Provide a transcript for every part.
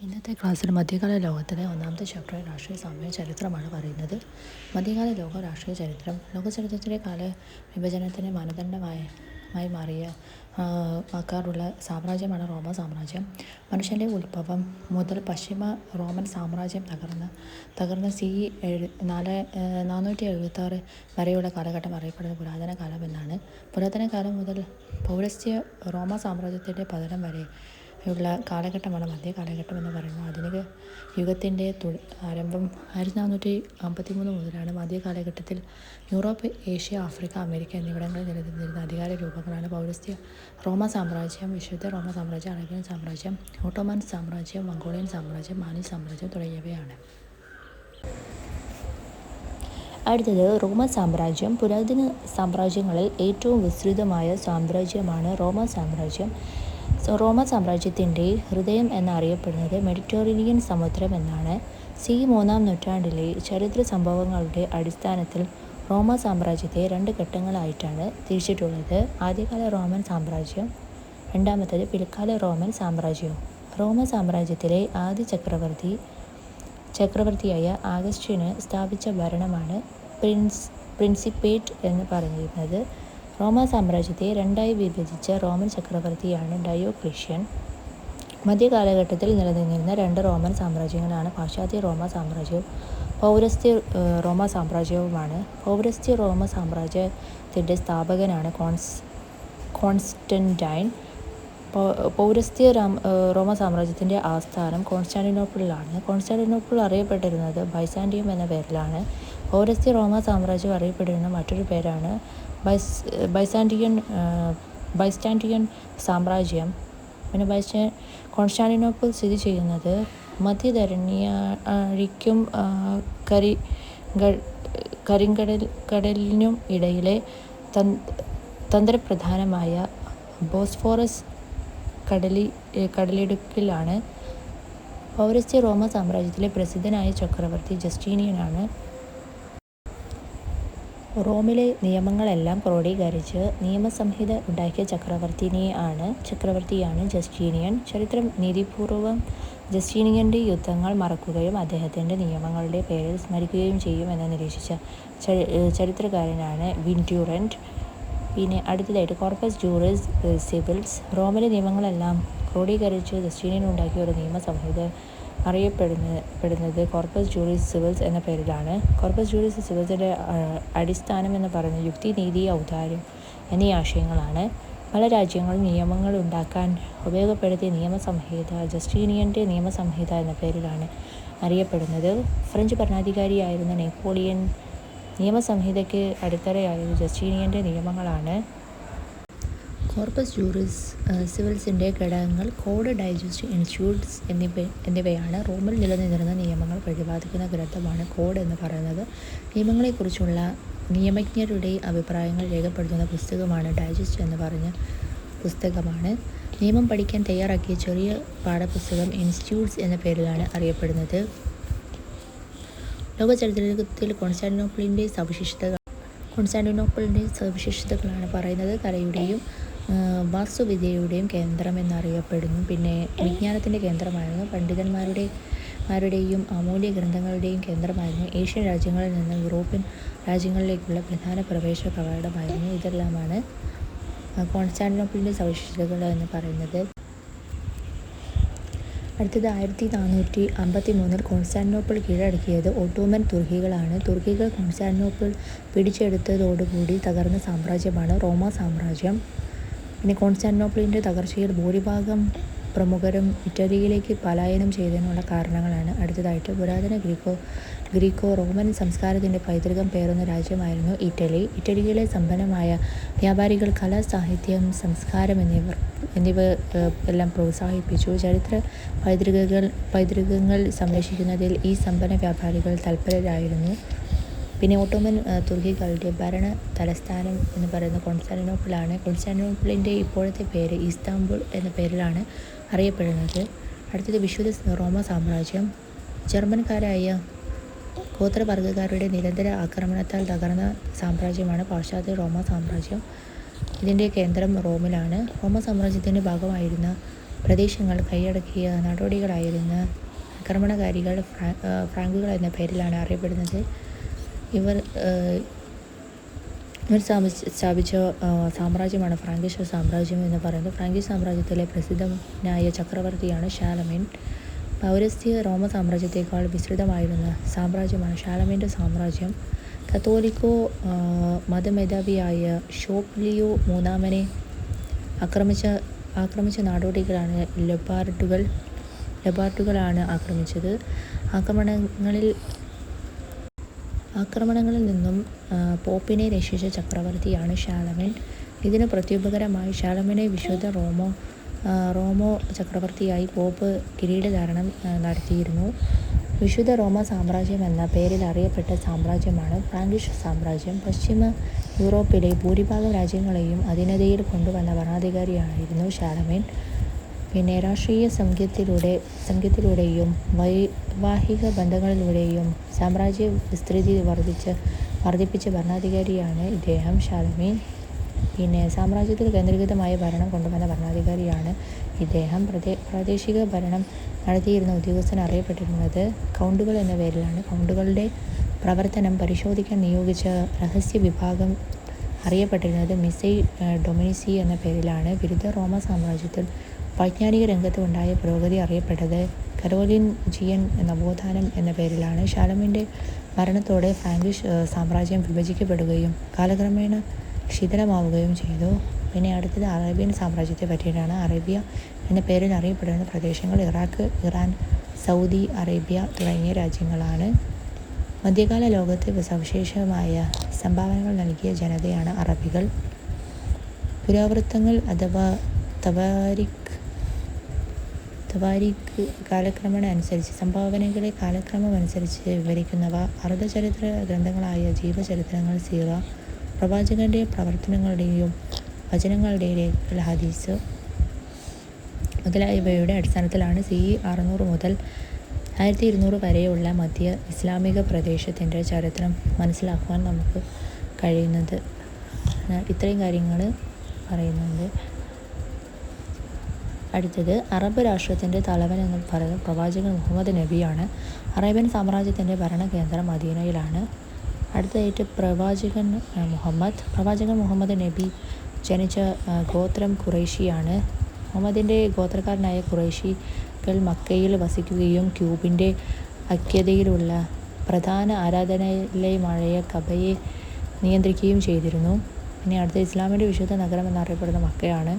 ഇന്നത്തെ ക്ലാസ്സിൽ മധ്യകാല ലോകത്തിലെ ഒന്നാമത്തെ ചാപ്റ്റർ രാഷ്ട്രീയ സാമൂഹ്യ ചരിത്രമാണ് പറയുന്നത്. മധ്യകാല ലോക രാഷ്ട്രീയ ചരിത്രം ലോകചരിത്രത്തിലെ കാല വിഭജനത്തിന് മാനദണ്ഡമായി മായി മാറിയ ആക്കാറുള്ള സാമ്രാജ്യമാണ് റോമ സാമ്രാജ്യം. മനുഷ്യന്റെ ഉത്ഭവം മുതൽ പശ്ചിമ റോമൻ സാമ്രാജ്യം തകർന്ന് തകർന്ന സി എഴു നാല് നാനൂറ്റി എഴുപത്താറ് വരെയുള്ള കാലഘട്ടം അറിയപ്പെടുന്ന പുരാതന കാലം എന്നാണ്. പുരാതന കാലം മുതൽ പൗരസ്ത്യ റോമ സാമ്രാജ്യത്തിന്റെ പതനം വരെ ഉള്ള കാലഘട്ടമാണ് മധ്യ കാലഘട്ടം എന്ന് പറയുന്നത്. ആധുനിക യുഗത്തിന്റെ തു ആരംഭം ആയിരത്തി നാനൂറ്റി അമ്പത്തി മൂന്ന് മുതലാണ് മധ്യ കാലഘട്ടത്തിൽ യൂറോപ്പ് ഏഷ്യ ആഫ്രിക്ക അമേരിക്ക എന്നിവിടങ്ങളിൽ നിലനിന്നിരുന്ന അധികാര രൂപങ്ങളാണ് പൗരസ്ത്യ റോമ സാമ്രാജ്യം വിശുദ്ധ റോമ സാമ്രാജ്യം അറേബ്യൻ സാമ്രാജ്യം ഓട്ടോമൻ സാമ്രാജ്യം മംഗോളിയൻ സാമ്രാജ്യം മാനി സാമ്രാജ്യം തുടങ്ങിയവയാണ്. അടുത്തത് റോമ സാമ്രാജ്യം പുരാതന സാമ്രാജ്യങ്ങളിൽ ഏറ്റവും വിസ്തൃതമായ സാമ്രാജ്യമാണ് റോമ സാമ്രാജ്യം. റോമ സാമ്രാജ്യത്തിന്റെ ഹൃദയം എന്നറിയപ്പെടുന്നത് മെഡിറ്ററേനിയൻ സമുദ്രം എന്നാണ്. സി മൂന്നാം നൂറ്റാണ്ടിലെ ചരിത്ര സംഭവങ്ങളുടെ അടിസ്ഥാനത്തിൽ റോമ സാമ്രാജ്യത്തെ രണ്ട് ഘട്ടങ്ങളായിട്ടാണ് തിരിച്ചിട്ടുള്ളത്. ആദ്യകാല റോമൻ സാമ്രാജ്യം രണ്ടാമത്തത് പിൽക്കാല റോമൻ സാമ്രാജ്യവും റോമൻ സാമ്രാജ്യത്തിലെ ആദ്യ ചക്രവർത്തി ചക്രവർത്തിയായ ആഗസ്റ്റിന് സ്ഥാപിച്ച ഭരണമാണ് പ്രിൻസ് പ്രിൻസിപ്പേറ്റ് എന്ന് പറയുന്നത്. റോമ സാമ്രാജ്യത്തെ രണ്ടായി വിഭജിച്ച റോമൻ ചക്രവർത്തിയാണ് ഡയോക്ലിഷ്യൻ. മധ്യകാലഘട്ടത്തിൽ നിലനിന്നിരുന്ന രണ്ട് റോമൻ സാമ്രാജ്യങ്ങളാണ് പാശ്ചാത്യ റോമ സാമ്രാജ്യവും പൗരസ്ത്യ റോമ സാമ്രാജ്യവുമാണ്. പൗരസ്ത്യ റോമ സാമ്രാജ്യത്തിന്റെ സ്ഥാപകനാണ് കോൺസ് കോൺസ്റ്റന്റൈൻ പൗരസ്ത്യ റോമ സാമ്രാജ്യത്തിന്റെ ആസ്ഥാനം കോൺസ്റ്റാന്റിനോപ്പിളിലാണ്. കോൺസ്റ്റാന്റിനോപ്പിൾ അറിയപ്പെട്ടിരുന്നത് ബൈസാൻഡിയം എന്ന പേരിലാണ്. പൗരസ്ത്യ റോമ സാമ്രാജ്യം അറിയപ്പെടുന്ന മറ്റൊരു പേരാണ് ബൈസ് ബൈസാന്റിയൻ ബൈസ്റ്റാന്റിയൻ സാമ്രാജ്യം. പിന്നെ ബൈസ്റ്റാ കോൺസ്റ്റാന്റിനോപ്പിൾ സ്ഥിതി ചെയ്യുന്നത് മധ്യധരണിയഴിക്കും കരി കരിങ്കടൽ കടലിനും ഇടയിലെ തന്ത്രപ്രധാനമായ ബോസ്ഫോറസ് കടലി കടലിടുക്കിലാണ്. പൗരസ്ത്യ റോമ സാമ്രാജ്യത്തിലെ പ്രസിദ്ധനായ ചക്രവർത്തി ജസ്റ്റീനിയനാണ്. റോമിലെ നിയമങ്ങളെല്ലാം ക്രോഡീകരിച്ച് നിയമസംഹിത ഉണ്ടാക്കിയ ചക്രവർത്തിനെയാണ് ചക്രവർത്തിയാണ് ജസ്റ്റീനിയൻ. ചരിത്രം നീതിപൂർവം ജസ്റ്റീനിയന്റെ യുദ്ധങ്ങൾ മറക്കുകയും അദ്ദേഹത്തിന്റെ നിയമങ്ങളുടെ പേരിൽ സ്മരിക്കുകയും ചെയ്യും എന്ന് നിരീക്ഷിച്ച ചരിത്രകാരനാണ് വിൻഡ്യൂറന്റ് പിന്നെ അടുത്തതായിട്ട് കോർപ്പസ് ജൂറിസ് സിവിൽസ്. റോമിലെ നിയമങ്ങളെല്ലാം ക്രോഡീകരിച്ച് ജസ്റ്റീനിയൻ ഉണ്ടാക്കിയ ഒരു നിയമസംഹിത അറിയപ്പെടുന്ന പെടുന്നത് കോർപ്പസ് ജൂറിസ് സിവിൽസ് എന്ന പേരിലാണ്. കോർപ്പസ് ജൂറിസ് സിവിൽസിന്റെ അടിസ്ഥാനം എന്ന് പറയുന്നത് യുക്തി നീതി ഔദാര്യം എന്നീ ആശയങ്ങളാണ്. പല രാജ്യങ്ങളും നിയമങ്ങൾ ഉണ്ടാക്കാൻ ഉപയോഗപ്പെടുത്തിയ നിയമസംഹിത ജസ്റ്റീനിയന്റെ നിയമസംഹിത എന്ന പേരിലാണ് അറിയപ്പെടുന്നത്. ഫ്രഞ്ച് ഭരണാധികാരിയായിരുന്ന നെപ്പോളിയൻ നിയമസംഹിതയ്ക്ക് അടിത്തറയായത് ജസ്റ്റീനിയന്റെ നിയമങ്ങളാണ്. കോർപ്പസ് ജൂറിസ് സിവിൽസിന്റെ ഘടകങ്ങൾ കോഡ് ഡൈജസ്റ്റ് ഇൻസ്റ്റിറ്റ്യൂട്ട്സ് എന്നിവ എന്നിവയാണ് റോമിൽ നിലനിന്നിരുന്ന നിയമങ്ങൾ പ്രതിപാദിക്കുന്ന ഗ്രന്ഥമാണ് കോഡ് എന്ന് പറയുന്നത്. നിയമങ്ങളെക്കുറിച്ചുള്ള നിയമജ്ഞരുടെ അഭിപ്രായങ്ങൾ രേഖപ്പെടുത്തുന്ന പുസ്തകമാണ് ഡൈജസ്റ്റ് എന്ന് പറഞ്ഞ പുസ്തകമാണ്. നിയമം പഠിക്കാൻ തയ്യാറാക്കിയ ചെറിയ പാഠപുസ്തകം ഇൻസ്റ്റിറ്റ്യൂട്ട്സ് എന്ന പേരിലാണ് അറിയപ്പെടുന്നത്. ലോക ചരിത്രത്തിൽ കോൺസ്റ്റാന്റിനോപ്പിളിന്റെ സവിശേഷതകൾ കോൺസ്റ്റാന്റിനോപ്പിളിന്റെ സവിശേഷതകളാണ് പറയുന്നത്. കലയുടെയും വാസ്തുവിദ്യയുടെയും കേന്ദ്രമെന്നറിയപ്പെടുന്നു പിന്നെ വിജ്ഞാനത്തിന്റെ കേന്ദ്രമായിരുന്നു. പണ്ഡിതന്മാരുടെ മാരുടെയും അമൂല്യ ഗ്രന്ഥങ്ങളുടെയും കേന്ദ്രമായിരുന്നു. ഏഷ്യൻ രാജ്യങ്ങളിൽ നിന്ന് യൂറോപ്യൻ രാജ്യങ്ങളിലേക്കുള്ള പ്രധാന പ്രവേശ കവാടമായിരുന്നു. ഇതെല്ലാമാണ് കോൺസ്റ്റാന്റിനോപ്പിളിന്റെ സവിശേഷതകൾ എന്ന് പറയുന്നത്. അടുത്തത് ആയിരത്തി നാനൂറ്റി അമ്പത്തി മൂന്നിൽ കോൺസ്റ്റാന്റിനോപ്പിൾ കീഴടക്കിയത് ഒട്ടോമൻ തുർക്കികളാണ്. തുർക്കികൾ കോൺസ്റ്റാന്റിനോപ്പിൾ പിടിച്ചെടുത്തതോടുകൂടി തകർന്ന സാമ്രാജ്യമാണ് റോമ സാമ്രാജ്യം. പിന്നെ കോൺസ്റ്റാന്റിനോപ്പിളിന്റെ തകർച്ചയിൽ ഭൂരിഭാഗം പ്രമുഖരും ഇറ്റലിയിലേക്ക് പലായനം ചെയ്തതിനുള്ള കാരണങ്ങളാണ്. അടുത്തതായിട്ട് പുരാതന ഗ്രീക്കോ ഗ്രീക്കോ റോമൻ സംസ്കാരത്തിന്റെ പൈതൃകം പേറുന്ന രാജ്യമായിരുന്നു ഇറ്റലി. ഇറ്റലിയിലെ സമ്പന്നമായ വ്യാപാരികൾ കല സാഹിത്യം സംസ്കാരം എന്നിവർ എന്നിവ എല്ലാം പ്രോത്സാഹിപ്പിച്ചു. ചരിത്ര പൈതൃകങ്ങൾ പൈതൃകങ്ങൾ സംരക്ഷിക്കുന്നതിൽ ഈ സമ്പന്ന വ്യാപാരികൾ തൽപരരായിരുന്നു. പിന്നെ ഓട്ടോമൻ തുർക്കികളുടെ ഭരണ തലസ്ഥാനം എന്ന് പറയുന്ന കോൺസ്റ്റാന്റിനോപ്പിളാണ്. കോൺസ്റ്റാന്റിനോപ്പിളിന്റെ ഇപ്പോഴത്തെ പേര് ഇസ്താംബുൾ എന്ന പേരിലാണ് അറിയപ്പെടുന്നത്. അടുത്തത് വിശുദ്ധ റോമ സാമ്രാജ്യം. ജർമ്മൻകാരായ ഗോത്രവർഗക്കാരുടെ നിരന്തര ആക്രമണത്താൽ തകർന്ന സാമ്രാജ്യമാണ് പാശ്ചാത്യ റോമ സാമ്രാജ്യം. ഇതിന്റെ കേന്ദ്രം റോമിലാണ്. റോമ സാമ്രാജ്യത്തിന്റെ ഭാഗമായിരുന്ന പ്രദേശങ്ങൾ കൈയടക്കിയ നടപടികളായിരുന്ന ആക്രമണകാരികൾ ഫ്രാ ഫ്രാങ്കുകൾ എന്ന പേരിലാണ് അറിയപ്പെടുന്നത്. ഇവർ ഇവർ സ്ഥാപിച്ച സ്ഥാപിച്ച സാമ്രാജ്യമാണ് ഫ്രാങ്കിഷ് സാമ്രാജ്യം എന്ന് പറയുന്നത്. ഫ്രാങ്കിഷ് സാമ്രാജ്യത്തിലെ പ്രസിദ്ധനായ ചക്രവർത്തിയാണ് ഷാലമീൻ പൗരസ്ത്യ റോമ സാമ്രാജ്യത്തേക്കാൾ വിസ്തൃതമായിരുന്ന സാമ്രാജ്യമാണ് ഷാലമീന്റെ സാമ്രാജ്യം. കത്തോലിക്കോ മതമേധാവിയായ ഷോപ്ലിയോ മൂന്നാമനെ ആക്രമിച്ച ആക്രമിച്ച നാടോടികളാണ് ലബാർട്ടുകൾ ലബാർട്ടുകളാണ് ആക്രമിച്ചത്. ആക്രമണങ്ങളിൽ ആക്രമണങ്ങളിൽ നിന്നും പോപ്പിനെ രക്ഷിച്ച ചക്രവർത്തിയാണ് ഷാലമൻ ഇതിന് പ്രത്യുപകരമായി ഷാലമനെ വിശുദ്ധ റോമോ റോമോ ചക്രവർത്തിയായി പോപ്പ് കിരീടധാരണം നടത്തിയിരുന്നു. വിശുദ്ധ റോമ സാമ്രാജ്യം എന്ന പേരിൽ അറിയപ്പെട്ട സാമ്രാജ്യമാണ് ഫ്രാങ്കിഷ് സാമ്രാജ്യം. പശ്ചിമ യൂറോപ്പിലെ ഭൂരിഭാഗം രാജ്യങ്ങളെയും അധീനതയിൽ കൊണ്ടുവന്ന ഭരണാധികാരിയായിരുന്നു ഷാലമേൻ പിന്നെ രാഷ്ട്രീയ സംഖ്യത്തിലൂടെ സംഖ്യത്തിലൂടെയും വൈവാഹിക ബന്ധങ്ങളിലൂടെയും സാമ്രാജ്യ വിസ്തൃതി വർദ്ധിച്ച് വർദ്ധിപ്പിച്ച ഭരണാധികാരിയാണ് ഇദ്ദേഹം. ഷാലമീൻ പിന്നെ സാമ്രാജ്യത്തിൽ കേന്ദ്രീകൃതമായ ഭരണം കൊണ്ടുവന്ന ഭരണാധികാരിയാണ് ഇദ്ദേഹം. പ്രദേ പ്രാദേശിക ഭരണം നടത്തിയിരുന്ന ഉദ്യോഗസ്ഥൻ അറിയപ്പെട്ടിരുന്നത് കൗണ്ടുകൾ എന്ന പേരിലാണ്. കൗണ്ടുകളുടെ പ്രവർത്തനം പരിശോധിക്കാൻ നിയോഗിച്ച രഹസ്യ വിഭാഗം അറിയപ്പെട്ടിരുന്നത് മിസൈ ഡൊമിനിസി എന്ന പേരിലാണ്. വിരുദ്ധ റോമ സാമ്രാജ്യത്തിൽ വൈജ്ഞാനിക രംഗത്ത് ഉണ്ടായ പുരോഗതി അറിയപ്പെട്ടത് കരോലിൻ ജിയൻ നവോത്ഥാനം എന്ന പേരിലാണ്. ഷാലമിന്റെ മരണത്തോടെ ഫ്രാങ്കിഷ് സാമ്രാജ്യം വിഭജിക്കപ്പെടുകയും കാലക്രമേണ ശിഥിലമാവുകയും ചെയ്തു. പിന്നെ അടുത്തത് അറേബ്യൻ സാമ്രാജ്യത്തെ പറ്റിയിട്ടാണ്. അറേബ്യ എന്ന പേരിൽ അറിയപ്പെടുന്ന പ്രദേശങ്ങൾ ഇറാഖ് ഇറാൻ സൗദി അറേബ്യ തുടങ്ങിയ രാജ്യങ്ങളാണ്. മധ്യകാല ലോകത്ത് സവിശേഷമായ സംഭാവനകൾ നൽകിയ ജനതയാണ് അറബികൾ. പുരാവൃത്തങ്ങൾ അഥവാ തവാരിഖ് തവാരിഖ് കാലക്രമണ അനുസരിച്ച് സംഭാവനകളെ കാലക്രമം അനുസരിച്ച് വിവരിക്കുന്നവ അർദ്ധചരിത്ര ഗ്രന്ഥങ്ങളായ ജീവചരിത്രങ്ങൾ സീറ പ്രവാചകന്റെ പ്രവർത്തനങ്ങളുടെയും വചനങ്ങളുടെയും ഹദീസ് മുതലായവയുടെ അടിസ്ഥാനത്തിലാണ് സി അറുന്നൂറ് മുതൽ ആയിരത്തി ഇരുന്നൂറ് വരെയുള്ള മധ്യ ഇസ്ലാമിക പ്രദേശത്തിന്റെ ചരിത്രം മനസ്സിലാക്കുവാൻ നമുക്ക് കഴിയുന്നത്. ഇത്രയും കാര്യങ്ങൾ പറയുന്നുണ്ട്. അടുത്തത് അറബ് രാഷ്ട്രത്തിന്റെ തലവൻ എന്ന് പറയുന്നത് പ്രവാചകൻ മുഹമ്മദ് നബിയാണ്. അറേബ്യൻ സാമ്രാജ്യത്തിന്റെ ഭരണകേന്ദ്രം മദീനയിലാണ്. അടുത്തതായിട്ട് പ്രവാചകൻ മുഹമ്മദ്. പ്രവാചകൻ മുഹമ്മദ് നബി ജനിച്ച ഗോത്രം ഖുറൈഷിയാണ് മുഹമ്മദിന്റെ ഗോത്രക്കാരനായ ഖുറൈഷികൾ മക്കയിൽ വസിക്കുകയും ക്യൂബിന്റെ അഖ്യതയിലുള്ള പ്രധാന ആരാധനാലയമായ കബയെ നിയന്ത്രിക്കുകയും ചെയ്തിരുന്നു. പിന്നെ അടുത്ത ഇസ്ലാമിന്റെ വിശുദ്ധ നഗരം എന്നറിയപ്പെടുന്ന മക്കയാണ്.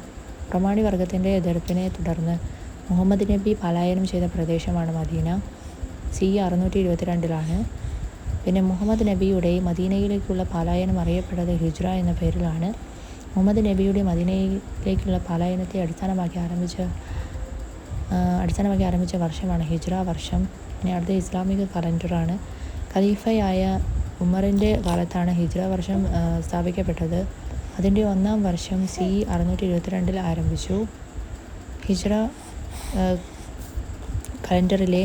പ്രമാണി വർഗത്തിന്റെ എതിർപ്പിനെ തുടർന്ന് മുഹമ്മദ് നബി പലായനം ചെയ്ത പ്രദേശമാണ് മദീന. സി അറുന്നൂറ്റി ഇരുപത്തിരണ്ടിലാണ് പിന്നെ മുഹമ്മദ് നബിയുടെ മദീനയിലേക്കുള്ള പലായനം അറിയപ്പെട്ടത് ഹിജ്ര എന്ന പേരിലാണ്. മുഹമ്മദ് നബിയുടെ മദീനയിലേക്കുള്ള പലായനത്തെ അടിസ്ഥാനമാക്കി ആരംഭിച്ച അടിസ്ഥാനമാക്കി ആരംഭിച്ച വർഷമാണ് ഹിജ്ര വർഷം. പിന്നെ അടുത്ത ഇസ്ലാമിക കലണ്ടറാണ്. ഖലീഫയായ ഉമറിന്റെ കാലത്താണ് ഹിജ്ര വർഷം സ്ഥാപിക്കപ്പെട്ടത്. അതിന്റെ ഒന്നാം വർഷം സി അറുന്നൂറ്റി ഇരുപത്തിരണ്ടിൽ ആരംഭിച്ചു ഹിജ്ര കലണ്ടറിലെ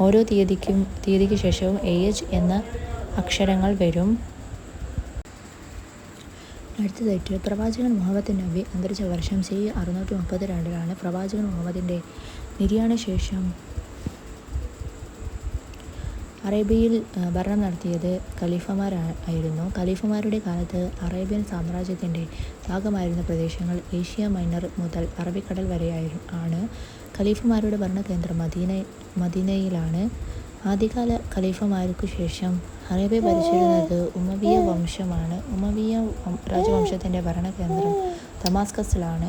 ഓരോ തീയതിക്കും തീയതിക്ക് ശേഷവും എ എച്ച് എന്ന അക്ഷരങ്ങൾ വരും. അടുത്തതായിട്ട് പ്രവാചകൻ മുഹമ്മദ് നബി അന്തരിച്ച വർഷം സി അറുന്നൂറ്റി മുപ്പത്തി രണ്ടിലാണ് പ്രവാചകൻ മുഹമ്മദിന്റെ നിര്യാണ ശേഷം അറേബ്യയിൽ ഭരണം നടത്തിയത് ഖലീഫമാരായിരുന്നു. ഖലീഫമാരുടെ കാലത്ത് അറേബ്യൻ സാമ്രാജ്യത്തിന്റെ ഭാഗമായിരുന്ന പ്രദേശങ്ങൾ ഏഷ്യ മൈനർ മുതൽ അറബിക്കടൽ വരെ ആണ്. ഖലീഫമാരുടെ ഭരണകേന്ദ്രം മദീന മദീനയിലാണ്. ആദ്യകാല ഖലീഫമാർക്ക് ശേഷം അറേബ്യ ഭരിച്ചിരുന്നത് ഉമവിയ വംശമാണ്. ഉമവിയ രാജവംശത്തിന്റെ ഭരണകേന്ദ്രം ദമാസ്കസിലാണ്.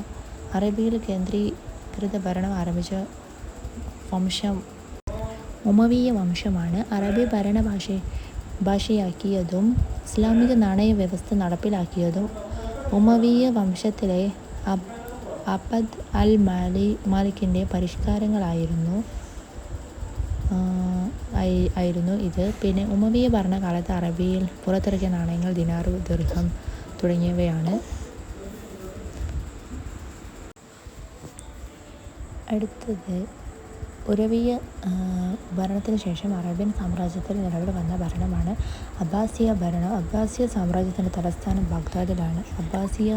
അറേബ്യയിൽ കേന്ദ്രീകൃത ഭരണം ആരംഭിച്ച വംശം ഉമവിയ വംശമാണ് അറബി ഭരണ ഭാഷ ഭാഷയാക്കിയതും ഇസ്ലാമിക നാണയ വ്യവസ്ഥ നടപ്പിലാക്കിയതും ഉമവീയ വംശത്തിലെ അബ് അബദ് അൽ മാലി മാലിക്കിന്റെ പരിഷ്കാരങ്ങളായിരുന്നു. ആയിരുന്നു ഇത്. പിന്നെ ഉമവിയ ഭരണകാലത്ത് അറബിയിൽ പുറത്തിറക്കിയ നാണയങ്ങൾ ദിനാറു ദീർഘം തുടങ്ങിയവയാണ്. അടുത്തത് ഉറവിയ ഭരണത്തിന് ശേഷം അറേബ്യൻ സാമ്രാജ്യത്തിൽ നിലവിൽ വന്ന ഭരണമാണ് അബ്ബാസിയ ഭരണം. അബ്ബാസിയ സാമ്രാജ്യത്തിന്റെ തലസ്ഥാനം ബാഗ്ദാദിലാണ്. അബ്ബാസിയ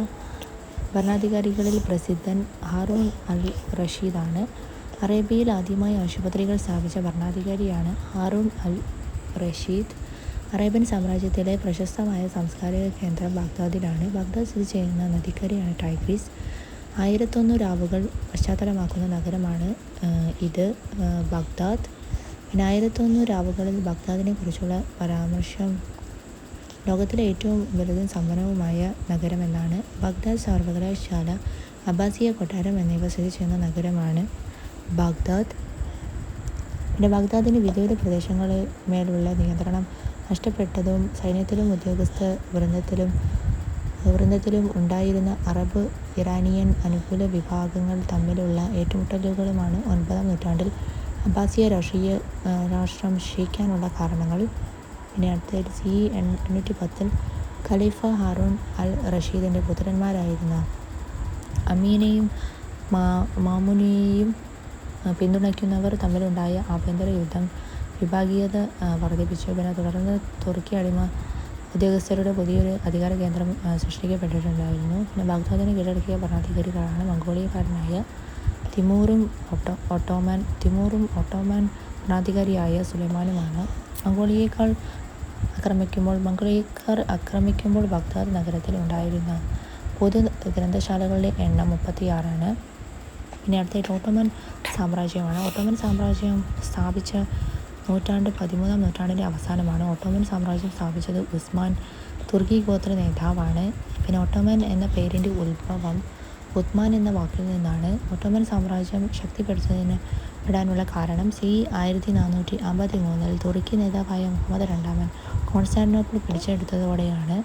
ഭരണാധികാരികളിൽ പ്രസിദ്ധൻ ഹാറൂൺ അൽ റഷീദാണ്. അറേബ്യയിൽ ആദ്യമായി ആശുപത്രികൾ സ്ഥാപിച്ച ഭരണാധികാരിയാണ് ഹാറൂൺ അൽ റഷീദ്. അറേബ്യൻ സാമ്രാജ്യത്തിലെ പ്രശസ്തമായ സാംസ്കാരിക കേന്ദ്രം ബാഗ്ദാദിലാണ്. ബാഗ്ദാദ് സ്ഥിതി ചെയ്യുന്ന നദിക്കരയാണ് ടൈഗ്രീസ്. ആയിരത്തൊന്ന് രാവുകൾ പശ്ചാത്തലമാക്കുന്ന നഗരമാണ് ഇത് ബഗ്ദാദ്. പിന്നെ ആയിരത്തൊന്ന് രാവുകളിൽ ബഗ്ദാദിനെ കുറിച്ചുള്ള പരാമർശം. ലോകത്തിലെ ഏറ്റവും വലുതും സമ്പന്നവുമായ നഗരമെന്നാണ് ബഗ്ദാദ് സർവകലാശാല അബാസിയ കൊട്ടാരം എന്നിവ സ്ഥിതി ചെയ്യുന്ന നഗരമാണ് ബഗ്ദാദ്. പിന്നെ ബാഗ്ദാദിന് വിദൂര പ്രദേശങ്ങളിൽ മേലുള്ള നിയന്ത്രണം നഷ്ടപ്പെട്ടതും സൈന്യത്തിലും ഉദ്യോഗസ്ഥ വൃന്ദത്തിലും വൃന്ദത്തിലും ഉണ്ടായിരുന്ന അറബ് ഇറാനിയൻ അനുകൂല വിഭാഗങ്ങൾ തമ്മിലുള്ള ഏറ്റുമുട്ടലുകളുമാണ് ഒൻപതാം നൂറ്റാണ്ടിൽ അബ്ബാസിയ രാഷ്ട്രീയ രാഷ്ട്രം ക്ഷയിക്കാനുള്ള കാരണങ്ങൾ പിന്നെ അടുത്തതായിട്ട് സി എണ്ണൂറ്റി പത്തിൽ ഖലീഫ ഹാറൂൺ അൽ റഷീദിന്റെ പുത്രന്മാരായിരുന്ന അമീനയും മാ മാമുനെയും പിന്തുണയ്ക്കുന്നവർ തമ്മിലുണ്ടായ ആഭ്യന്തര യുദ്ധം വിഭാഗീയത വർദ്ധിപ്പിച്ചു. പിന്നെ തുടർന്ന് തുർക്കി അടിമ ഉദ്യോഗസ്ഥരുടെ പുതിയൊരു അധികാര കേന്ദ്രം സൃഷ്ടിക്കപ്പെട്ടിട്ടുണ്ടായിരുന്നു. പിന്നെ ബാഗ്ദാദിനെ കീഴടക്കിയ ഭരണാധികാരികളാണ് മംഗോളിയക്കാരനായ തിമൂറും ഒട്ടോ ഒട്ടോമാൻ തിമൂറും ഒട്ടോമാൻ ഭരണാധികാരിയായ സുലൈമാനുമാണ്. മംഗോളിയേക്കാൾ ആക്രമിക്കുമ്പോൾ മംഗോളിയക്കാർ ആക്രമിക്കുമ്പോൾ ബാഗ്ദാദ് നഗരത്തിൽ ഉണ്ടായിരുന്ന പൊതു ഗ്രന്ഥശാലകളുടെ എണ്ണം മുപ്പത്തിയാറാണ്. പിന്നെ അടുത്തായിട്ട് ഓട്ടോമൻ സാമ്രാജ്യമാണ്. ഓട്ടോമൻ സാമ്രാജ്യം സ്ഥാപിച്ച നൂറ്റാണ്ട് പതിമൂന്നാം നൂറ്റാണ്ടിന്റെ അവസാനമാണ് ഓട്ടോമൻ സാമ്രാജ്യം സ്ഥാപിച്ചത്. ഉസ്മാൻ തുർക്കി ഗോത്ര നേതാവാണ്. പിന്നെ ഓട്ടോമൻ എന്ന പേരിന്റെ ഉത്ഭവം ഉത്മാൻ എന്ന വാക്കിൽ നിന്നാണ്. ഓട്ടോമൻ സാമ്രാജ്യം ശക്തിപ്പെടുത്തുന്നതിന് പെടാനുള്ള കാരണം സി ആയിരത്തി നാനൂറ്റി അമ്പത്തി മൂന്നിൽ തുർക്കി നേതാവായ മുഹമ്മദ് രണ്ടാമൻ കോൺസ്റ്റാന്റിനോപ്പിൾ പിടിച്ചെടുത്തതോടെയാണ്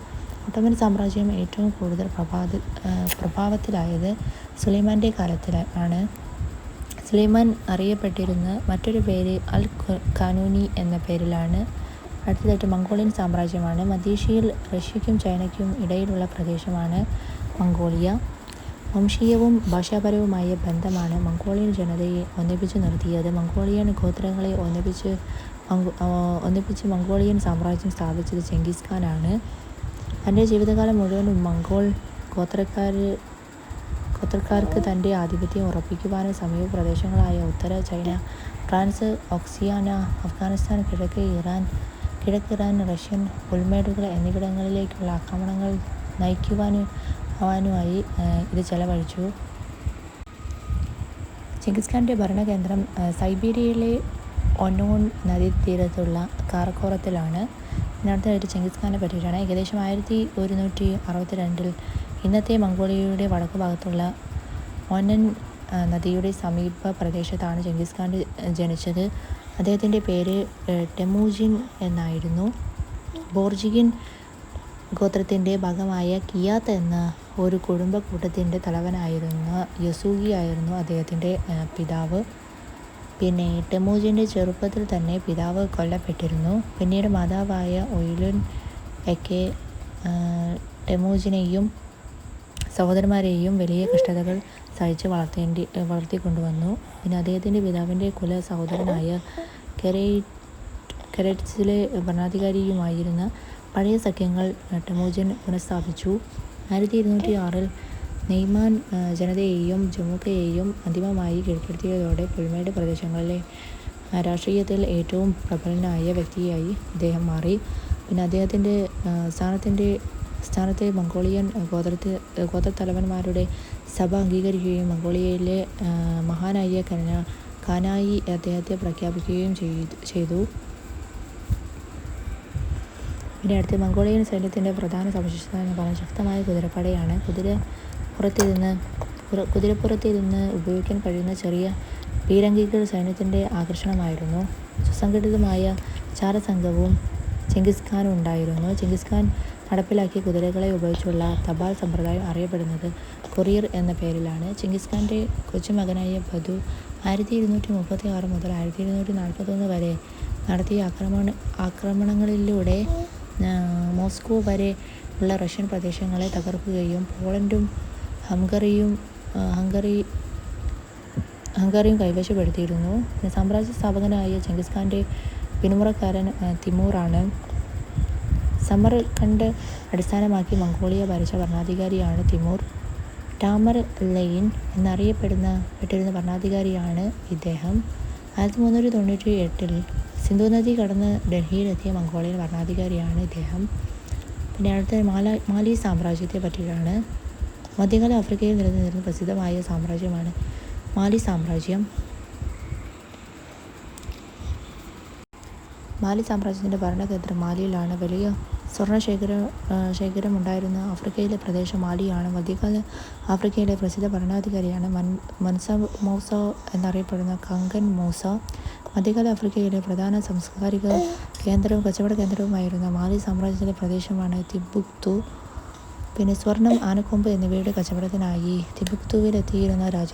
ഓട്ടോമൻ സാമ്രാജ്യം ഏറ്റവും കൂടുതൽ പ്രഭാത പ്രഭാവത്തിലായത് സുലൈമാന്റെ കാലത്തിൽ ആണ് സുലൈമാൻ അറിയപ്പെട്ടിരുന്ന മറ്റൊരു പേര് അൽ ഖാനൂനി എന്ന പേരിലാണ്. അടുത്തതായിട്ട് മംഗോളിയൻ സാമ്രാജ്യമാണ്. മധ്യേഷ്യയിൽ റഷ്യയ്ക്കും ചൈനയ്ക്കും ഇടയിലുള്ള പ്രദേശമാണ് മംഗോളിയ. വംശീയവും ഭാഷാപരവുമായ ബന്ധമാണ് മംഗോളിയൻ ജനതയെ ഒന്നിപ്പിച്ചു നിർത്തിയത്. മംഗോളിയൻ ഗോത്രങ്ങളെ ഒന്നിപ്പിച്ച് ഒന്നിപ്പിച്ച് മംഗോളിയൻ സാമ്രാജ്യം സ്ഥാപിച്ചത് ചെങ്കിസ് ഖാനാണ്. തന്റെ ജീവിതകാലം മുഴുവനും മംഗോൾ ഗോത്രക്കാർ ഗോത്രക്കാർക്ക് തന്റെ ആധിപത്യം ഉറപ്പിക്കുവാനും സമീപ പ്രദേശങ്ങളായ ഉത്തര ചൈന ഫ്രാൻസ് ഓക്സിയാന അഫ്ഗാനിസ്ഥാൻ കിഴക്ക് ഇറാൻ കിഴക്ക് ഇറാൻ റഷ്യൻ പുൽമേടുകൾ എന്നിവിടങ്ങളിലേക്കുള്ള ആക്രമണങ്ങൾ നയിക്കുവാനും ആവാനുമായി ഇത് ചെലവഴിച്ചു. ചെങ്കിസ് ഖാന്റെ ഭരണകേന്ദ്രം സൈബീരിയയിലെ ഒന്നോൺ നദീതീരത്തുള്ള കാറക്കോറത്തിലാണ് ഇതിനടുത്തായിട്ട് ചെങ്കിസ് ഖാനെ പറ്റിയിട്ടാണ് ഏകദേശം ആയിരത്തി ഒരുന്നൂറ്റി അറുപത്തി രണ്ടിൽ ഇന്നത്തെ മംഗോളിയയുടെ വടക്കു ഭാഗത്തുള്ള ഒനൻ നദിയുടെ സമീപ പ്രദേശത്താണ് ചെങ്കിസ് ഖാൻ ജനിച്ചത്. അദ്ദേഹത്തിന്റെ പേര് ടെമൂജിൻ എന്നായിരുന്നു. ബോർജിഗിൻ ഗോത്രത്തിന്റെ ഭാഗമായ കിയാത്ത് എന്ന ഒരു കുടുംബ കൂട്ടത്തിന്റെ തലവനായിരുന്ന യസൂഗി ആയിരുന്നു അദ്ദേഹത്തിന്റെ പിതാവ്. പിന്നെ ടെമൂജിന്റെ ചെറുപ്പത്തിൽ തന്നെ പിതാവ് കൊല്ലപ്പെട്ടിരുന്നു. പിന്നീട് മാതാവായ ഒയിലുൻ ഒക്കെ ടെമൂജിനെയും സഹോദരന്മാരെയും വലിയ കഷ്ടതകൾ സഹിച്ച് വളർത്തേണ്ടി വളർത്തിക്കൊണ്ടുവന്നു. പിന്നെ അദ്ദേഹത്തിന്റെ പിതാവിന്റെ കുല സഹോദരനായ കെരേ കെരറ്റ്സിലെ ഭരണാധികാരിയുമായിരുന്ന പഴയ സഖ്യങ്ങൾ ടെമോജൻ പുനഃസ്ഥാപിച്ചു. ആയിരത്തി ഇരുന്നൂറ്റി ആറിൽ നെയ്മാൻ ജനതയെയും ജമ്മുക്കയെയും അന്തിമമായി കീഴ്പ്പെടുത്തിയതോടെ പുൽമേട് പ്രദേശങ്ങളിലെ രാഷ്ട്രീയത്തിൽ ഏറ്റവും പ്രബലനായ വ്യക്തിയായി അദ്ദേഹം മാറി. പിന്നെ അദ്ദേഹത്തിന്റെ സ്ഥാനത്തിന്റെ സ്ഥാനത്തെ മംഗോളിയൻ ഗോത്രത്തിൽ ഗോത്രത്തലവന്മാരുടെ സഭ അംഗീകരിക്കുകയും മംഗോളിയയിലെ മഹാനായ കന കാനായി അദ്ദേഹത്തെ പ്രഖ്യാപിക്കുകയും ചെയ്തു പിന്നെ അടുത്ത് മംഗോളിയൻ സൈന്യത്തിന്റെ പ്രധാന സവിശേഷത എന്ന് പറഞ്ഞാൽ ശക്തമായ കുതിരപ്പടയാണ്. കുതിര പുറത്തിരുന്ന് കുതിരപ്പുറത്തിരുന്ന് ഉപയോഗിക്കാൻ കഴിയുന്ന ചെറിയ പീരങ്കികൾ സൈന്യത്തിന്റെ ആകർഷണമായിരുന്നു. സുസംഘടിതമായ ചാരസംഘവും ചെങ്കിസ് ഖാനും ഉണ്ടായിരുന്നു. ചെങ്കിസ് ഖാൻ നടപ്പിലാക്കിയ കുതിരകളെ ഉപയോഗിച്ചുള്ള തപാൽ സമ്പ്രദായം അറിയപ്പെടുന്നത് കൊറിയർ എന്ന പേരിലാണ്. ചെങ്കിസ് ഖാന്റെ കൊച്ചുമകനായ ബദു ആയിരത്തി ഇരുന്നൂറ്റി മുപ്പത്തി ആറ് മുതൽ ആയിരത്തി ഇരുന്നൂറ്റി നാൽപ്പത്തൊന്ന് വരെ നടത്തിയ ആക്രമണ ആക്രമണങ്ങളിലൂടെ മോസ്കോ വരെ ഉള്ള റഷ്യൻ പ്രദേശങ്ങളെ തകർക്കുകയും പോളണ്ടും ഹംഗറിയും ഹംഗറി ഹംഗറിയും കൈവശപ്പെടുത്തിയിരുന്നു. സാമ്രാജ്യ സ്ഥാപകനായ ചെങ്കിസ് ഖാന്റെ പിന്മുറക്കാരൻ തിമൂറാണ്. സമർകണ്ട് അടിസ്ഥാനമാക്കി മംഗോളിയ ഭരിച്ച ഭരണാധികാരിയാണ് തിമൂർ. ടാമർ ലെയിൻ എന്നറിയപ്പെടുന്ന പെട്ടിരുന്ന ഭരണാധികാരിയാണ് ഇദ്ദേഹം. ആയിരത്തി മുന്നൂറ്റി തൊണ്ണൂറ്റി എട്ടിൽ സിന്ധു നദി കടന്ന് ഡൽഹിയിലെത്തിയ മംഗോളിയൻ ഭരണാധികാരിയാണ് ഇദ്ദേഹം. പിന്നെ അടുത്ത മാല മാലി സാമ്രാജ്യത്തെ പറ്റിയിട്ടാണ് മധ്യകാല ആഫ്രിക്കയിൽ നിലനിന്നിരുന്ന പ്രസിദ്ധമായ സാമ്രാജ്യമാണ് മാലി സാമ്രാജ്യം. മാലി സാമ്രാജ്യത്തിന്റെ ഭരണകേന്ദ്രം മാലിയിലാണ്. വലിയ സ്വർണ ശേഖര ശേഖരമുണ്ടായിരുന്ന ആഫ്രിക്കയിലെ പ്രദേശം മാലിയാണ്. മധ്യകാല ആഫ്രിക്കയിലെ പ്രസിദ്ധ ഭരണാധികാരിയാണ് മൻ മൻസ മൂസ എന്നറിയപ്പെടുന്ന കങ്കൻ മൂസ. മധ്യകാല ആഫ്രിക്കയിലെ പ്രധാന സാംസ്കാരിക കേന്ദ്രവും കച്ചവട കേന്ദ്രവുമായിരുന്ന മാലി സാമ്രാജ്യത്തിലെ പ്രദേശമാണ് തിബുക്തു പിന്നെ സ്വർണം ആനക്കൊമ്പ് എന്നിവയുടെ കച്ചവടത്തിനായി തിബുക്തുവിലെത്തിയിരുന്ന രാജ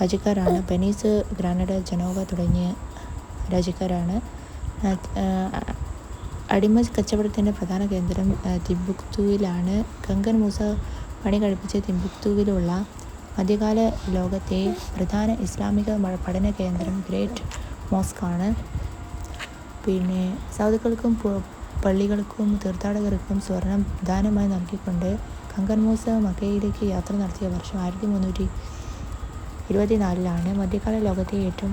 രാജ്യക്കാരാണ്. ബെനീസ് ഗ്രാനഡ ജനോവ തുടങ്ങിയ രാജ്യക്കാരാണ്. അടിമ കച്ചവടത്തിന്റെ പ്രധാന കേന്ദ്രം തിബുക്തുവിലാണ് കങ്കൻ മൂസ പണി കഴിപ്പിച്ച തിബുക്തുവിലുള്ള മധ്യകാല ലോകത്തെ പ്രധാന ഇസ്ലാമിക പഠന കേന്ദ്രം ഗ്രേറ്റ് മോസ്കാണ്. പിന്നെ സൗദികൾക്കും പള്ളികൾക്കും തീർത്ഥാടകർക്കും സ്വർണം ദാനമായി നൽകിക്കൊണ്ട് കങ്കൻ മൂസ മക്കയിലേക്ക് യാത്ര നടത്തിയ വർഷം ആയിരത്തി മുന്നൂറ്റി ഇരുപത്തിനാലിലാണ് മധ്യകാല ലോകത്തെ ഏറ്റവും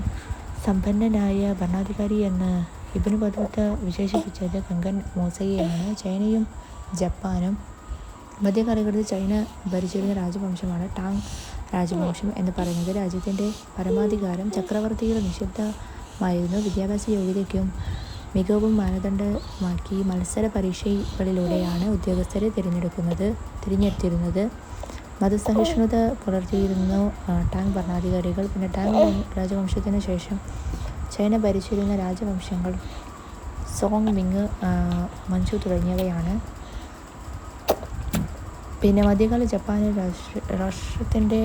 സമ്പന്നനായ ഭരണാധികാരി എന്ന് ഇബിന് ബത്തൂത്ത വിശേഷിപ്പിച്ചത് കങ്കൻ മോസയെയാണ്. ചൈനയും ജപ്പാനും മധ്യകാലഘട്ടത്തിൽ ചൈന ഭരിച്ചിരുന്ന രാജവംശമാണ് ടാങ് രാജവംശം എന്ന് പറയുന്നത്. രാജ്യത്തിന്റെ പരമാധികാരം ചക്രവർത്തിയുടെ നിഷിദ്ധമായിരുന്നു വിദ്യാഭ്യാസ യോഗ്യതയ്ക്കും മികവും മാനദണ്ഡമാക്കി മത്സര പരീക്ഷകളിലൂടെയാണ് ഉദ്യോഗസ്ഥരെ തിരഞ്ഞെടുക്കുന്നത് തിരഞ്ഞെടുത്തിരുന്നത്. മതസഹിഷ്ണുത പുലർത്തിയിരുന്നു ടാങ് ഭരണാധികാരികൾ. പിന്നെ ടാങ് രാജവംശത്തിന് ശേഷം ചൈന ഭരിച്ചിരുന്ന രാജവംശങ്ങൾ സോങ് മിങ് മഞ്ചു തുടങ്ങിയവയാണ്. പിന്നെ മധ്യകാല ജപ്പാനിൽ രാഷ്ട്ര രാഷ്ട്രത്തിന്റെ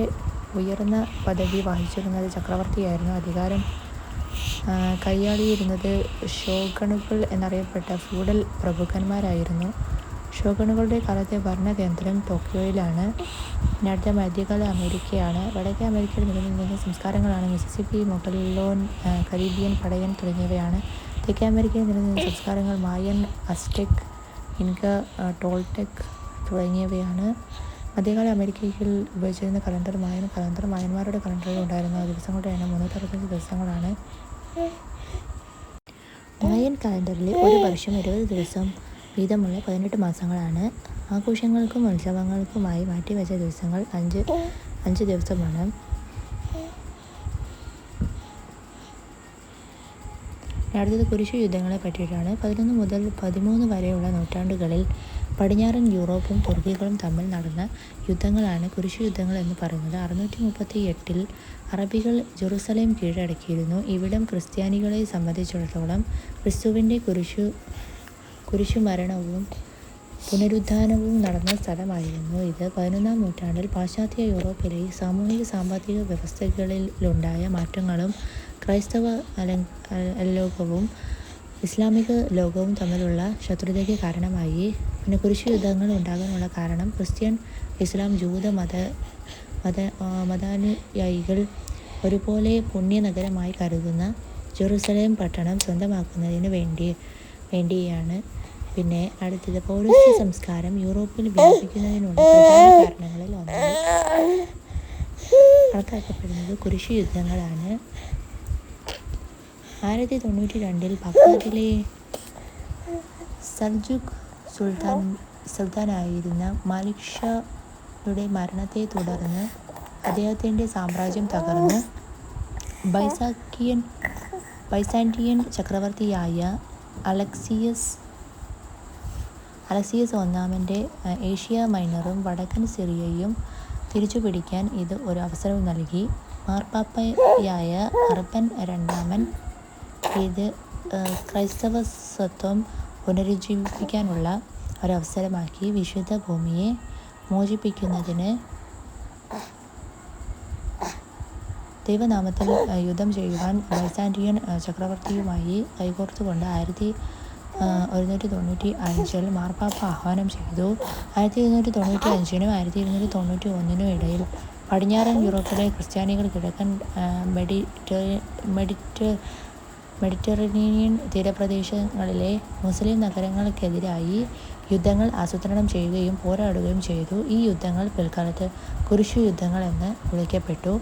ഉയർന്ന പദവി വഹിച്ചിരുന്നത് ചക്രവർത്തിയായിരുന്നു. അധികാരം കൈയാളിയിരുന്നത് ഷോഗണുകൾ എന്നറിയപ്പെട്ട ഫ്യൂഡൽ പ്രഭുക്കന്മാരായിരുന്നു. ഷോഗണുകളുടെ കാലത്തെ ഭരണകേന്ദ്രം ടോക്കിയോയിലാണ്. പിന്നെ മധ്യകാല അമേരിക്കയാണ്. വടക്കേ അമേരിക്കയിൽ നിലനിന്നിരുന്ന സംസ്കാരങ്ങളാണ് മിസിസിപ്പി മൊട്ടലോൺ കരീബിയൻ പടയൻ തുടങ്ങിയവയാണ്. തെക്കേ അമേരിക്കയിൽ നിലനിന്ന സംസ്കാരങ്ങൾ മായൻ അസ്ടെക് ഇൻക ടോൾടെക് തുടങ്ങിയവയാണ്. മധ്യകാല അമേരിക്കയിൽ ഉപയോഗിച്ചിരുന്ന കലണ്ടർ മായൻ കലണ്ടർ മായന്മാരുടെ കലണ്ടറിൽ ഉണ്ടായിരുന്ന. ദിവസങ്ങളുടെ എണ്ണം മുന്നൂറ്ററുപത്തഞ്ച് ദിവസങ്ങളാണ്. മായൻ കലണ്ടറിൽ ഒരു വർഷം ഇരുപത് ദിവസം വീതമുള്ള പതിനെട്ട് മാസങ്ങളാണ്. ആഘോഷങ്ങൾക്കും ഉത്സവങ്ങൾക്കുമായി മാറ്റിവെച്ച ദിവസങ്ങൾ അഞ്ച് അഞ്ച് ദിവസമാണ്. അടുത്തത് കുരിശു യുദ്ധങ്ങളെ പറ്റിയിട്ടാണ്. പതിനൊന്ന് മുതൽ പതിമൂന്ന് വരെയുള്ള നൂറ്റാണ്ടുകളിൽ പടിഞ്ഞാറൻ യൂറോപ്പും തുർക്കികളും തമ്മിൽ നടന്ന യുദ്ധങ്ങളാണ് കുരിശു യുദ്ധങ്ങൾ എന്ന് പറയുന്നത്. അറുന്നൂറ്റി മുപ്പത്തി എട്ടിൽ അറബികൾ ജെറുസലേം കീഴടക്കിയിരുന്നു. ഇവിടം ക്രിസ്ത്യാനികളെ സംബന്ധിച്ചിടത്തോളം ക്രിസ്തുവിന്റെ കുരിശു കുരിശുമരണവും പുനരുദ്ധാനവും നടന്ന സ്ഥലമായിരുന്നു ഇത്. പതിനൊന്നാം നൂറ്റാണ്ടിൽ പാശ്ചാത്യ യൂറോപ്പിലെ സാമൂഹിക സാമ്പത്തിക വ്യവസ്ഥകളിലുണ്ടായ മാറ്റങ്ങളും ക്രൈസ്തവ ലോകവും ഇസ്ലാമിക ലോകവും തമ്മിലുള്ള ശത്രുതയ്ക്ക് കാരണമായി. പിന്നെ കുരിശു യുദ്ധങ്ങൾ ഉണ്ടാകാനുള്ള കാരണം ക്രിസ്ത്യൻ ഇസ്ലാം ജൂത മത മത മതാനുയായികൾ ഒരുപോലെ പുണ്യനഗരമായി കരുതുന്ന ജെറുസലേം പട്ടണം സ്വന്തമാക്കുന്നതിന് വേണ്ടി വേണ്ടിയാണ് പിന്നെ അടുത്തത് പൗരസ്ത്യ സംസ്കാരം യൂറോപ്പിൽ വ്യാപിക്കുന്നതിനുള്ള പ്രധാന കാരണങ്ങളിൽ ഒന്ന് കണക്കാക്കപ്പെടുന്നത് കുരിശു യുദ്ധങ്ങളാണ്. ആയിരത്തി തൊണ്ണൂറ്റി രണ്ടിൽ ബഗ്ദാദിലെ സൽജുഖ് സുൽത്താൻ സുൽത്താനായിരുന്ന മാലിക് ഷായുടെ മരണത്തെ തുടർന്ന് അദ്ദേഹത്തിന്റെ സാമ്രാജ്യം തകർന്നു. ബൈസാക്കിയൻ ബൈസാന്റിയൻ ചക്രവർത്തിയായ അലക്സിയസ് അലക്സിയസ് ഒന്നാമന്റെ ഏഷ്യ മൈനറും വടക്കൻ സിറിയയും തിരിച്ചുപിടിക്കാൻ ഇത് ഒരു അവസരം നൽകി. മാർപ്പാപ്പയായ അർബൻ രണ്ടാമൻ ഇത് ക്രൈസ്തവ സ്വത്വം പുനരുജ്ജീവിപ്പിക്കാനുള്ള ഒരവസരമാക്കി വിശുദ്ധ ഭൂമിയെ മോചിപ്പിക്കുന്നതിന് ദൈവനാമത്തിൽ യുദ്ധം ചെയ്യുവാൻ ബൈസാന്റിയൻ ചക്രവർത്തിയുമായി കൈകോർത്തുകൊണ്ട് ആയിരത്തി ഒരുന്നൂറ്റി തൊണ്ണൂറ്റി അഞ്ചിൽ മാർപ്പാപ്പ ആഹ്വാനം ചെയ്തു. ആയിരത്തി ഇരുന്നൂറ്റി തൊണ്ണൂറ്റി അഞ്ചിനും ആയിരത്തി ഇരുന്നൂറ്റി തൊണ്ണൂറ്റി ഒന്നിനും ഇടയിൽ പടിഞ്ഞാറൻ യൂറോപ്പിലെ ക്രിസ്ത്യാനികൾ കിഴക്കൻ മെഡിറ്റേ മെഡിറ്റ മെഡിറ്ററേനിയൻ തീരപ്രദേശങ്ങളിലെ മുസ്ലിം നഗരങ്ങൾക്കെതിരായി യുദ്ധങ്ങൾ ആസൂത്രണം ചെയ്യുകയും പോരാടുകയും ചെയ്തു. ഈ യുദ്ധങ്ങൾ പിൽക്കാലത്ത് കുരിശു യുദ്ധങ്ങൾ എന്ന് വിളിക്കപ്പെട്ടു.